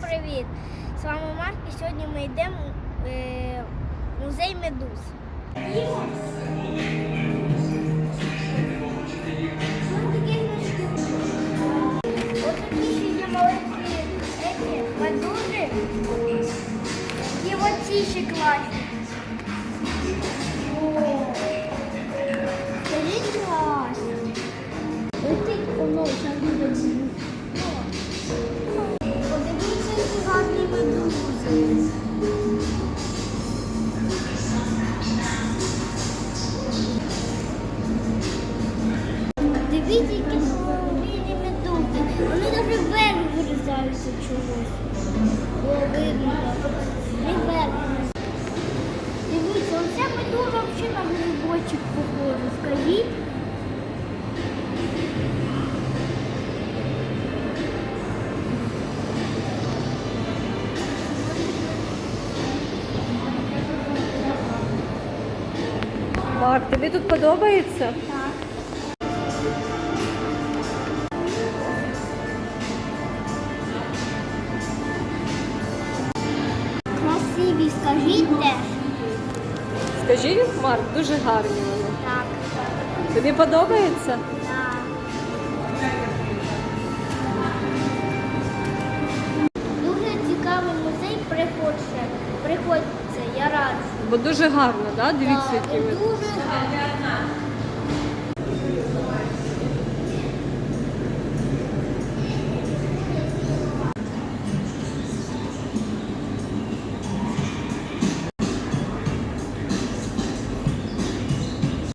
привіт! З вами Марк і сьогодні ми йдемо е, в музей медуз. Ось ще є маленькі медузи. І оці ще класні. Дивіться, які білі медузи. Вони навіть вверх вирізаються чогось. О, видно. Не вверх. Дивіться, оця медуза взагалі на грибочок похожа. Скажіть. Марк, тобі тут подобається? Так. Скажіть теж. Скажи, Марк, дуже гарні вони. Так. Тобі подобається? Так. Дуже цікавий музей, приходьте. Приходьте, я раджу. Бо дуже гарно, да? Дивіться, Так, які ви. дуже гарно.